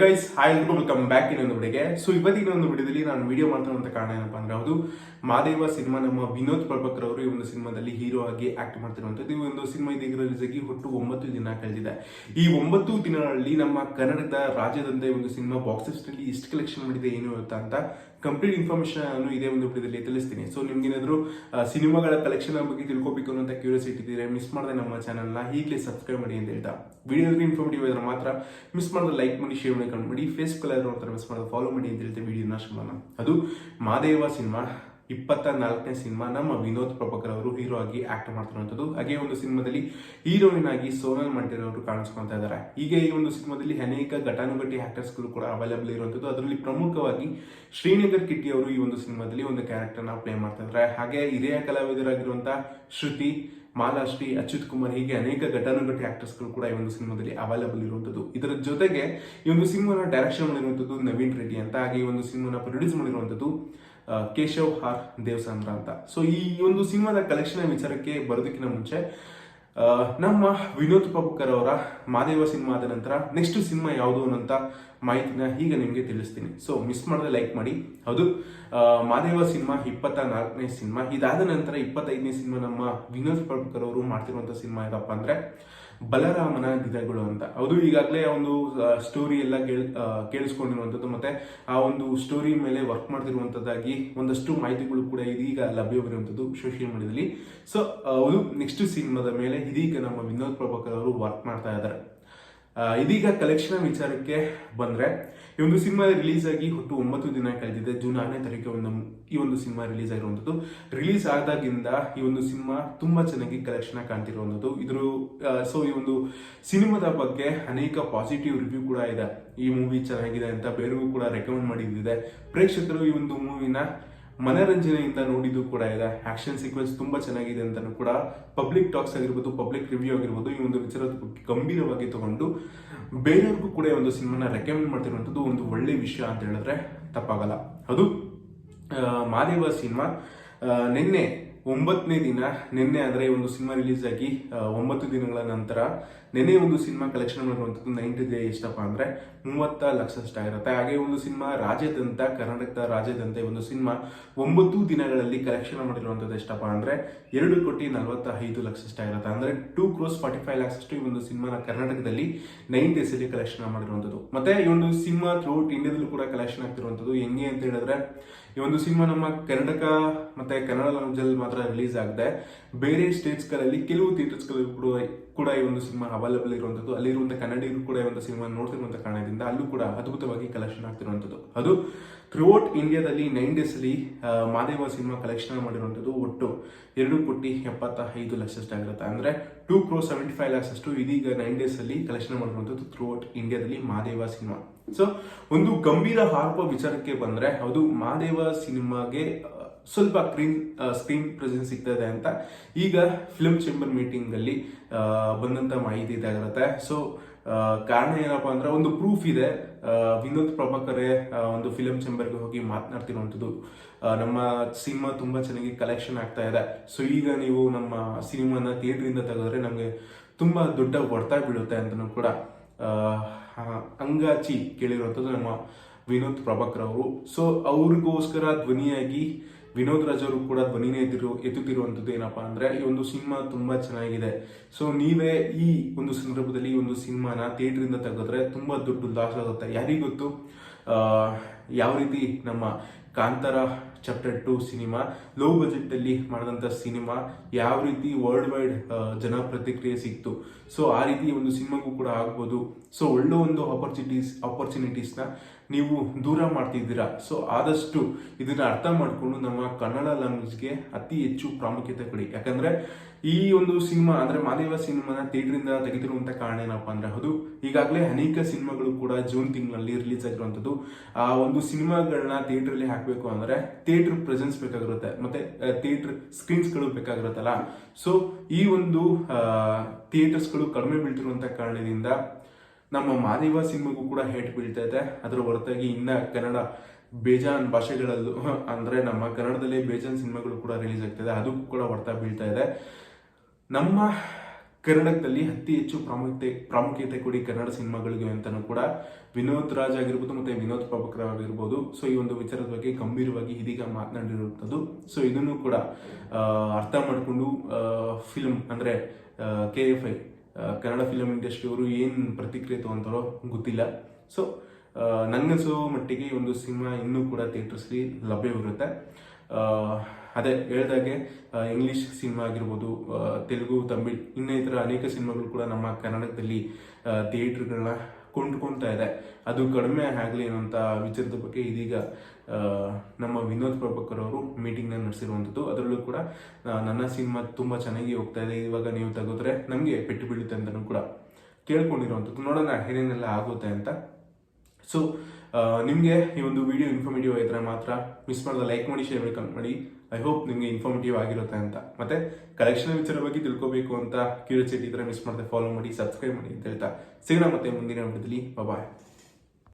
Guys hi welcome back ಇನ್ನೊಂದು ವಿಡಿಯೋಗೆ so ಇವತ್ತಿನ ಒಂದು ವಿಡಿಯೋದಲ್ಲಿ ನಾನು ವಿಡಿಯೋ ಮಾಡ್ತಿರುವಂತ ಕಾರಣ ಏನಪ್ಪ ಅಂದ್ರೆ ಅದು ಮಾದೇವ ಸಿನಿಮಾ ನಮ್ಮ ವಿನೋದ್ ಪ್ರಭಾಕರ್ ಅವರು ಈ ಒಂದು ಸಿನಿಮಾದಲ್ಲಿ ಹೀರೋ ಆಗಿ ಆಕ್ಟ್ ಮಾಡ್ತಿರುವಂಥದ್ದು. ಈ ಒಂದು ಸಿನಿಮಾ ಇದೀಗ ರಿಲೀಸ್ ಆಗಿ ಒಟ್ಟು ಒಂಬತ್ತು ದಿನ ಕಳೆದಿದೆ. ಈ ಒಂಬತ್ತು ದಿನಗಳಲ್ಲಿ ನಮ್ಮ ಕನ್ನಡದ ರಾಜ್ಯದಂತೆ ಒಂದು ಸಿನಿಮಾ ಬಾಕ್ಸ್ನಲ್ಲಿ ಎಷ್ಟು ಕಲೆಕ್ಷನ್ ಮಾಡಿದೆ, ಏನು ಅಂತ ಕಂಪ್ಲೀಟ್ ಇನ್ಫಾರ್ಮೇಶನ್ ನಾನು ಇದೇ ಒಂದು ವಿಡಿಯೋದಲ್ಲಿ ತಿಳಿಸ್ತೀನಿ. ಸೊ ನಿಮ್ಗೇನಾದ್ರು ಏನಾದರೂ ಸಿನಿಮಾಗಳ ಕಲೆಕ್ಷನ್ ಬಗ್ಗೆ ತಿಳ್ಕೊಬೇಕು ಅನ್ನೋ ಕ್ಯೂರಿಯಾಸಿಟಿ ಇದ್ದರೆ ಮಿಸ್ ಮಾಡದೆ ನಮ್ಮ ಚಾನಲ್ನ ಈಗಲೇ ಸಬ್ಸ್ಕ್ರೈಬ್ ಮಾಡಿ ಅಂತ ಹೇಳ್ತಾ. ವಿಡಿಯೋ ಇನ್ಫಾರ್ಮೇಟಿವ್ ಇದ್ರೆ ಮಾತ್ರ ಮಿಸ್ ಮಾಡಿದ್ರೆ ಲೈಕ್ ಮಾಡಿ ಶೇರ್ ಮಾಡಿ ಕಮೆಂಟ್ ಮಾಡಿ ಫೇಸ್ಬುಕ್ ಅಲ್ಲಿ ನೋಡ್ತಾರೆ ಮಿಸ್ ಮಾಡೋದು ಫಾಲೋ ಮಾಡಿ ಅಂತ ಹೇಳ್ತಾ ವಿಡಿಯೋನ ಶುಭನ ಅದು ಮಾದೇವ ಸಿನಿಮಾ. ಇಪ್ಪತ್ತ ನಾಲ್ಕನೇ ಸಿನಿಮಾ ನಮ್ಮ ವಿನೋದ್ ಪ್ರಭಾಕರ್ ಅವರು ಹೀರೋ ಆಗಿ ಆಕ್ಟ್ ಮಾಡ್ತಿರುವಂಥದ್ದು. ಹಾಗೆ ಒಂದು ಸಿನಿಮಾದಲ್ಲಿ ಹೀರೋಯಿನ್ ಆಗಿ ಸೋನಲ್ ಮಂಟೇರ್ ಅವರು ಕಾಣಿಸ್ಕೊಳ್ತಾ ಇದ್ದಾರೆ. ಹೀಗೆ ಈ ಒಂದು ಸಿನಿಮಾದಲ್ಲಿ ಅನೇಕ ಘಟಾನುಘಟಿ ಆಕ್ಟರ್ಸ್ಗಳು ಕೂಡ ಅವೈಲೇಬಲ್ ಇರುವಂಥದ್ದು. ಅದರಲ್ಲಿ ಪ್ರಮುಖವಾಗಿ ಶ್ರೀನಗರ್ ಕಿಟ್ಟಿ ಅವರು ಈ ಒಂದು ಸಿನಿಮಾದಲ್ಲಿ ಒಂದು ಕ್ಯಾರೆಕ್ಟರ್ನ ಪ್ಲೇ ಮಾಡ್ತಾ ಇದ್ದಾರೆ. ಹಾಗೆ ಹಿರಿಯ ಕಲಾವಿದರಾಗಿರುವಂತಹ ಶ್ರುತಿ, ಮಾಲಾಶ್ರೀ, ಅಚ್ಯುತ್ ಕುಮಾರ್ ಹೀಗೆ ಅನೇಕ ಘಟಾನುಘಟಿ ಆಕ್ಟರ್ಸ್ಗಳು ಕೂಡ ಈ ಒಂದು ಸಿನಿಮಾದಲ್ಲಿ ಅವೈಲೇಬಲ್ ಇರುವಂಥದ್ದು. ಇದರ ಜೊತೆಗೆ ಈ ಒಂದು ಸಿನಿಮಾನ ಡೈರೆಕ್ಷನ್ ಮಾಡಿರುವಂಥದ್ದು ನವೀನ್ ರೆಡ್ಡಿ ಅಂತ. ಹಾಗೆ ಈ ಒಂದು ಸಿನಿಮಾನ ಪ್ರೊಡ್ಯೂಸ್ ಮಾಡಿರುವಂಥದ್ದು ಕೇಶವ್ ಹಾರ್ ದೇವಸಂದ್ರ ಅಂತ. ಸೊ ಈ ಒಂದು ಸಿನಿಮಾದ ಕಲೆಕ್ಷನ್ ವಿಚಾರಕ್ಕೆ ಬರೋದಕ್ಕಿಂತ ಮುಂಚೆ ನಮ್ಮ ವಿನೋದ್ ಪ್ರಭುಕರ್ ಅವರ ಮಾದೇವ ಸಿನಿಮಾ ಆದ ನಂತರ ನೆಕ್ಸ್ಟ್ ಸಿನಿಮಾ ಯಾವುದು ಅನ್ನೋಂಥ ಮಾಹಿತಿನ ಈಗ ನಿಮಗೆ ತಿಳಿಸ್ತೀನಿ. ಸೊ ಮಿಸ್ ಮಾಡದೆ ಲೈಕ್ ಮಾಡಿ. ಹೌದು ಮಾದೇವ ಸಿನಿಮಾ ಇಪ್ಪತ್ತ ನಾಲ್ಕನೇ ಸಿನಿಮಾ. ಇದಾದ ನಂತರ ಇಪ್ಪತ್ತೈದನೇ ಸಿನಿಮಾ ನಮ್ಮ ವಿನೋದ್ ಪ್ರಭುಕರ್ ಅವರು ಮಾಡ್ತಿರುವಂಥ ಸಿನಿಮಾ ಏನಪ್ಪ ಅಂದ್ರೆ ಬಲರಾಮನ ದಿನಗಳು ಅಂತ. ಅದು ಈಗಾಗಲೇ ಒಂದು ಸ್ಟೋರಿ ಎಲ್ಲ ಕೇಳ್ ಕೇಳಿಸ್ಕೊಂಡಿರುವಂಥದ್ದು ಮತ್ತೆ ಆ ಒಂದು ಸ್ಟೋರಿ ಮೇಲೆ ವರ್ಕ್ ಮಾಡ್ತಿರುವಂಥದ್ದಾಗಿ ಒಂದಷ್ಟು ಮಾಹಿತಿಗಳು ಕೂಡ ಇದೀಗ ಲಭ್ಯವಿರುವಂಥದ್ದು ಸೋಷಿಯಲ್ ಮೀಡಿಯಾದಲ್ಲಿ ಸೊ ಅವರು ನೆಕ್ಸ್ಟ್ ಸಿನಿಮಾದ ಮೇಲೆ ಇದೀಗ ನಮ್ಮ ವಿನೋದ್ ಪ್ರಭಾಕರ್ ಅವರು ವರ್ಕ್ ಮಾಡ್ತಾ ಇದ್ದಾರೆ. ಇದೀಗ ಕಲೆಕ್ಷನ್ ವಿಚಾರಕ್ಕೆ ಬಂದ್ರೆ, ಈ ಒಂದು ಸಿನಿಮಾ ರಿಲೀಸ್ ಆಗಿ ಒಟ್ಟು ಒಂಬತ್ತು ದಿನ ಕಳೆದಿದೆ. ಜೂನ್ ಆರನೇ ತಾರೀಕು ಒಂದು ಈ ಒಂದು ಸಿನಿಮಾ ರಿಲೀಸ್ ಆಗಿರುವಂಥದ್ದು. ರಿಲೀಸ್ ಆದಾಗಿಂದ ಈ ಒಂದು ಸಿನಿಮಾ ತುಂಬ ಚೆನ್ನಾಗಿ ಕಲೆಕ್ಷನ್ ಕಾಣ್ತಿರುವಂಥದ್ದು. ಇದ್ರ ಸೊ ಈ ಒಂದು ಸಿನಿಮಾದ ಬಗ್ಗೆ ಅನೇಕ ಪಾಸಿಟಿವ್ ರಿವ್ಯೂ ಕೂಡ ಇದೆ. ಈ ಮೂವಿ ಚೆನ್ನಾಗಿದೆ ಅಂತ ಬೇರೆಗೂ ಕೂಡ ರೆಕಮೆಂಡ್ ಮಾಡಿದ್ದಿದೆ. ಪ್ರೇಕ್ಷಕರು ಈ ಒಂದು ಮೂವಿನ ಮನರಂಜನೆಯಿಂದ ನೋಡಿದ್ದು ಕೂಡ ಇದೆ. ಆಕ್ಷನ್ ಸೀಕ್ವೆನ್ಸ್ ತುಂಬಾ ಚೆನ್ನಾಗಿದೆ ಅಂತ ಕೂಡ ಪಬ್ಲಿಕ್ ಟಾಕ್ಸ್ ಆಗಿರ್ಬೋದು ಪಬ್ಲಿಕ್ ರಿವ್ಯೂ ಆಗಿರ್ಬೋದು, ಈ ಒಂದು ವಿಚಾರ ಗಂಭೀರವಾಗಿ ತಗೊಂಡು ಬೇರೆಯವ್ರಿಗೂ ಕೂಡ ಈ ಒಂದು ಸಿನಿಮಾನ ರೆಕಮೆಂಡ್ ಮಾಡ್ತಿರುವಂಥದ್ದು ಒಂದು ಒಳ್ಳೆ ವಿಷಯ ಅಂತ ಹೇಳಿದ್ರೆ ತಪ್ಪಾಗಲ್ಲ. ಅದು ಮಾದೇವ ಸಿನಿಮಾ ನಿನ್ನೆ ಒಂಬತ್ತನೇ ದಿನ ನಿನ್ನೆ ಆದರೆ ಒಂದು ಸಿನಿಮಾ ರಿಲೀಸ್ ಆಗಿ ಒಂಬತ್ತು ದಿನಗಳ ನಂತರ ನಿನ್ನೆ ಒಂದು ಸಿನಿಮಾ ಕಲೆಕ್ಷನ್ ಮಾಡಿರುವಂಥದ್ದು ನೈಂಟಿ ಡೇ ಎಷ್ಟಪ್ಪ ಅಂದ್ರೆ ಮೂವತ್ತ ಲಕ್ಷ ಆಗಿರುತ್ತೆ ಹಾಗೆ ಒಂದು ಸಿನಿಮಾ ರಾಜ್ಯದಂತ ಕರ್ನಾಟಕದ ರಾಜ್ಯದಂತೆ ಒಂದು ಸಿನಿಮಾ ಒಂಬತ್ತು ದಿನಗಳಲ್ಲಿ ಕಲೆಕ್ಷನ್ ಮಾಡಿರುವಂಥದ್ದು ಎಷ್ಟಪ್ಪ ಅಂದ್ರೆ ಎರಡು ಕೋಟಿ ನಲವತ್ತ ಐದು ಲಕ್ಷ ಆಗಿರುತ್ತೆ ಅಂದ್ರೆ two crores forty five lakhs ಅಷ್ಟು ಈ ಒಂದು ಸಿನಿಮಾನ ಕರ್ನಾಟಕದಲ್ಲಿ ನೈನ್ ಡೇಸ್ ಅಲ್ಲಿ ಕಲೆಕ್ಷನ್ ಮಾಡಿರುವಂಥದ್ದು. ಮತ್ತೆ ಈ ಒಂದು ಸಿನಿಮಾ ಥ್ರೂಔಟ್ ಇಂಡಿಯಾದಲ್ಲೂ ಕೂಡ ಕಲೆಕ್ಷನ್ ಆಗ್ತಿರುವಂಥದ್ದು. ಹೆಂಗೆ ಅಂತ ಹೇಳಿದ್ರೆ ಈ ಒಂದು ಸಿನಿಮಾ ನಮ್ಮ ಕರ್ನಾಟಕ ಮತ್ತೆ ಕನ್ನಡ ಲಾಂಗ್ವೇಜಲ್ಲಿ ಮಾತ್ರ ರಿಲೀಸ್ ಆಗಿದೆ ಬೇರೆ ಸ್ಟೇಟ್ಸ್ಗಳಲ್ಲಿ ಕೆಲವು ಥಿಯೇಟರ್ಸ್ ಕೂಡ ಕೂಡ ಈ ಒಂದು ಸಿನಿಮಾ ಅವೈಲಬಲ್ ಇರುವಂತದ್ದು ಅಲ್ಲಿರುವಂಥ ಕನ್ನಡಿಗರು ಕೂಡ ಈ ಒಂದು ಸಿನಿಮಾ ನೋಡ್ತಿರುವಂಥ ಕಾರಣದಿಂದ ಅಲ್ಲೂ ಕೂಡ ಅದ್ಭುತವಾಗಿ ಕಲೆಕ್ಷನ್ ಆಗ್ತಿರುವಂತದ್ದು ಅದು ಥ್ರೂಔಟ್ ಇಂಡಿಯಾದಲ್ಲಿ ನೈನ್ ಡೇಸ್ ಅಲ್ಲಿ ಆ, ಮಾದೇವ ಸಿನಿಮಾ ಕಲೆಕ್ಷನ್ ಮಾಡಿರುವಂತದ್ದು ಒಟ್ಟು ಎರಡು ಕೋಟಿ ಎಪ್ಪತ್ತ ಐದು ಲಕ್ಷ ಅಂದ್ರೆ two crore seventy five lakhs ಅಷ್ಟು ಇದೀಗ ನೈನ್ ಡೇಸ್ ಅಲ್ಲಿ ಕಲೆಕ್ಷನ್ ಥ್ರೂ ಔಟ್ ಇಂಡಿಯಾದಲ್ಲಿ ಮಹಾದೇವ ಸಿನಿಮಾ ಸೊ ಒಂದು ಗಂಭೀರ ಆರೋಪ ವಿಚಾರಕ್ಕೆ ಬಂದರೆ, ಅದು ಮಹಾದೇವ ಸಿನಿಮಾಗೆ ಸ್ವಲ್ಪ ಸ್ಕ್ರೀನ್ ಸ್ಕ್ರೀನ್ ಪ್ರೆಸೆನ್ಸ್ ಸಿಗ್ತದೆ ಅಂತ. ಈಗ ಫಿಲ್ಮ್ ಚೇಂಬರ್ ಮೀಟಿಂಗ್ ಅಲ್ಲಿ ಬಂದಂತ ಮಾಹಿತಿ ಇದಾಗಿರುತ್ತೆ. ಸೊ ಕಾರಣ ಏನಪ್ಪಾ ಅಂದ್ರೆ ಒಂದು ಪ್ರೂಫ್ ಇದೆ. ವಿನೋದ್ ಪ್ರಭಾಕರೇ ಒಂದು ಫಿಲಮ್ ಚೇಂಬರ್ಗೆ ಹೋಗಿ ಮಾತನಾಡ್ತಿರುವಂಥದ್ದು. ನಮ್ಮ ಸಿನಿಮಾ ತುಂಬಾ ಚೆನ್ನಾಗಿ ಕಲೆಕ್ಷನ್ ಆಗ್ತಾ ಇದೆ. ಸೊ ಈಗ ನೀವು ನಮ್ಮ ಸಿನಿಮಾನ ಥಿಯೇಟರ್ ಇಂದ ತೆಗೆದ್ರೆ ನಮಗೆ ತುಂಬಾ ದೊಡ್ಡ ಹೊಡೆತ ಬೀಳುತ್ತೆ ಅಂತಲೂ ಕೂಡ ಅಂಗಾಚಿ ಕೇಳಿರುವಂಥದ್ದು ನಮ್ಮ ವಿನೋದ್ ಪ್ರಭಾಕರ್ ಅವರು. ಸೊ ಅವ್ರಿಗೋಸ್ಕರ ಧ್ವನಿಯಾಗಿ ವಿನೋದ್ ರಾಜ್ ಅವರು ಕೂಡ ಧ್ವನಿನೇ ಎತ್ತಿರು ಎತ್ತುತ್ತಿರುವಂಥದ್ದು ಏನಪ್ಪಾ ಅಂದ್ರೆ ಈ ಒಂದು ಸಿನಿಮಾ ತುಂಬಾ ಚೆನ್ನಾಗಿದೆ. ಸೊ ನೀವೇ ಈ ಒಂದು ಸಂದರ್ಭದಲ್ಲಿ ಈ ಒಂದು ಸಿನಿಮಾನ ಥಿಯೇಟರ್ ಇಂದ ತೆಗೆದ್ರೆ ತುಂಬಾ ದುಡ್ಡು ಲಾಸ್ ಆಗುತ್ತೆ. ಯಾರಿಗೆ ಗೊತ್ತು? ಆ, ಯಾವ ರೀತಿ ನಮ್ಮ Kantara chapter two cinema low budget ಅಲ್ಲಿ ಮಾಡಿದಂತ ಸಿನಿಮಾ ಯಾವ ರೀತಿ ವರ್ಲ್ಡ್ ವೈಡ್ ಜನ ಪ್ರತಿಕ್ರಿಯೆ ಸಿಕ್ತು. ಸೊ ಆ ರೀತಿ ಒಂದು ಸಿನಿಮಾಗೂ ಕೂಡ ಆಗ್ಬೋದು. ಸೊ ಒಳ್ಳೆ ಒಂದು ಆಪರ್ಚುನಿಟೀಸ್ ಆಪರ್ಚುನಿಟೀಸ್ನ ನೀವು ದೂರ ಮಾಡ್ತಿದ್ದೀರಾ? ಸೊ ಆದಷ್ಟು ಇದನ್ನ ಅರ್ಥ ಮಾಡಿಕೊಂಡು ನಮ್ಮ ಕನ್ನಡ ಲ್ಯಾಂಗ್ವೇಜ್ಗೆ ಅತಿ ಹೆಚ್ಚು ಪ್ರಾಮುಖ್ಯತೆ ಕೊಡಿ. ಯಾಕಂದ್ರೆ ಈ ಒಂದು ಸಿನಿಮಾ, ಅಂದ್ರೆ ಮಾದೇವ ಸಿನಿಮಾನ ಇಂದ ತೆಗೆದಿರುವಂತ ಕಾರಣ ಏನಪ್ಪಾ ಅಂದ್ರೆ ಅದು ಈಗಾಗಲೇ ಅನೇಕ ಸಿನಿಮಾಗಳು ಕೂಡ ಜೂನ್ ತಿಂಗಳಲ್ಲಿ ರಿಲೀಸ್ ಆಗಿರುವಂತದ್ದು ಆ ಒಂದು ಸಿನಿಮಾಗಳನ್ನ ಥಿಯೇಟರ್ ಅಲ್ಲಿ ಹಾಕಬೇಕು ಅಂದ್ರೆ ಥಿಯೇಟರ್ ಪ್ರೆಸೆನ್ಸ್ ಬೇಕಾಗಿರುತ್ತೆ. ಮತ್ತೆ ಥಿಯೇಟರ್ ಸ್ಕ್ರೀನ್ಸ್ಗಳು ಬೇಕಾಗಿರುತ್ತಲ್ಲ. ಸೊ ಈ ಒಂದು ಥಿಯೇಟರ್ಸ್ಗಳು ಕಡಿಮೆ ಬೀಳ್ತಿರುವಂತ ಕಾರಣದಿಂದ ನಮ್ಮ ಮಾದೇವ ಸಿನಿಮಾಗೂ ಕೂಡ ಹೇಟ್ ಬೀಳ್ತಾ ಇದೆ ಅದರ ಹೊರತಾಗಿ ಇನ್ನ ಕನ್ನಡ ಬೇಜಾನ್ ಭಾಷೆಗಳಲ್ಲೂ, ಅಂದ್ರೆ ನಮ್ಮ ಕನ್ನಡದಲ್ಲೇ ಬೇಜಾನ್ ಸಿನಿಮಾಗಳು ಕೂಡ ರಿಲೀಸ್ ಆಗ್ತಿದೆ. ಅದಕ್ಕೂ ಕೂಡ ಹೊರತಾ ಬೀಳ್ತಾ ಇದೆ ನಮ್ಮ ಕನ್ನಡದಲ್ಲಿ ಅತಿ ಹೆಚ್ಚು ಪ್ರಾಮುಖ್ಯತೆ ಪ್ರಾಮುಖ್ಯತೆ ಕೊಡಿ ಕನ್ನಡ ಸಿನಿಮಾಗಳಿಗೆ ಅಂತಲೂ ಕೂಡ ವಿನೋದ್ ರಾಜ್ ಆಗಿರ್ಬೋದು ಮತ್ತೆ ವಿನೋದ್ ಪ್ರಭಾಕರ್ ಆಗಿರ್ಬೋದು. ಸೊ ಈ ಒಂದು ವಿಚಾರದ ಬಗ್ಗೆ ಗಂಭೀರವಾಗಿ ಇದೀಗ ಮಾತನಾಡಿರುವಂಥದ್ದು ಸೊ ಇದನ್ನು ಕೂಡ ಅರ್ಥ ಮಾಡಿಕೊಂಡು ಫಿಲ್ಮ್ ಅಂದರೆ K F I Kannada film industry ಅವರು ಏನು ಪ್ರತಿಕ್ರಿಯೆ ತಗೊಂತಾರೋ ಗೊತ್ತಿಲ್ಲ. ಸೊ ನನಗನ್ಸೋ ಮಟ್ಟಿಗೆ ಈ ಒಂದು ಸಿನಿಮಾ ಇನ್ನೂ ಕೂಡ ಥಿಯೇಟರ್ಸ್ಲಿ ಲಭ್ಯವಿರುತ್ತೆ ಅದೇ ಹೇಳ್ದಾಗೆ ಇಂಗ್ಲೀಷ್ ಸಿನಿಮಾ ಆಗಿರ್ಬೋದು ತೆಲುಗು, ತಮಿಳ್ ಇನ್ನಿತರ ಅನೇಕ ಸಿನಿಮಾಗಳು ಕೂಡ ನಮ್ಮ ಕನ್ನಡದಲ್ಲಿ ಥಿಯೇಟರ್ಗಳನ್ನ ಕೊಂಡ್ಕೊಳ್ತಾ ಇದೆ. ಅದು ಕಡಿಮೆ ಆಗಲಿ ಅನ್ನೋಂಥ ವಿಚಾರದ ಬಗ್ಗೆ ಇದೀಗ ನಮ್ಮ ವಿನೋದ್ ಪ್ರಭಾಕರ್ ಅವರು ಮೀಟಿಂಗ್ನ ನಡೆಸಿರುವಂಥದ್ದು ಅದರಲ್ಲೂ ಕೂಡ ನನ್ನ ಸಿನಿಮಾ ತುಂಬ ಚೆನ್ನಾಗಿ ಹೋಗ್ತಾ ಇದೆ. ಇವಾಗ ನೀವು ತೆಗೆದ್ರೆ ನಮಗೆ ಪೆಟ್ಟು ಬೀಳುತ್ತೆ ಅಂತಲೂ ಕೂಡ ಕೇಳ್ಕೊಂಡಿರುವಂಥದ್ದು ನೋಡೋಣ ಏನೇನೆಲ್ಲ ಆಗುತ್ತೆ ಅಂತ. ಸೊ ನಿಮಗೆ ಈ ಒಂದು ವಿಡಿಯೋ ಇನ್ಫಾರ್ಮೇಟಿವ್ ಆಗಿದ್ರೆ ಮಾತ್ರ ಮಿಸ್ ಮಾಡಿದ ಲೈಕ್ ಮಾಡಿ ಶೇರ್ ಮಾಡಿ ಕಮೆಂಟ್ ಮಾಡಿ. ಐ ಹೋಪ್ ನಿಮಗೆ ಇನ್ಫಾರ್ಮೇಟಿವ್ ಆಗಿರುತ್ತೆ ಅಂತ. ಮತ್ತೆ ಕಲೆಕ್ಷನ್ ವಿಚಾರ ಬಗ್ಗೆ ತಿಳ್ಕೊಬೇಕು ಅಂತ ಕ್ಯೂರಿಯಾಸಿಟಿ ಇದ್ರೆ ಮಿಸ್ ಮಾಡದೆ ಫಾಲೋ ಮಾಡಿ ಸಬ್ಸ್ಕ್ರೈಬ್ ಮಾಡಿ ಅಂತ ಹೇಳ್ತಾ. ಸಿಗೋಣ ಮತ್ತೆ ಮುಂದಿನ ವಿಡಿಯೋದಲ್ಲಿ. ಬಾಯ್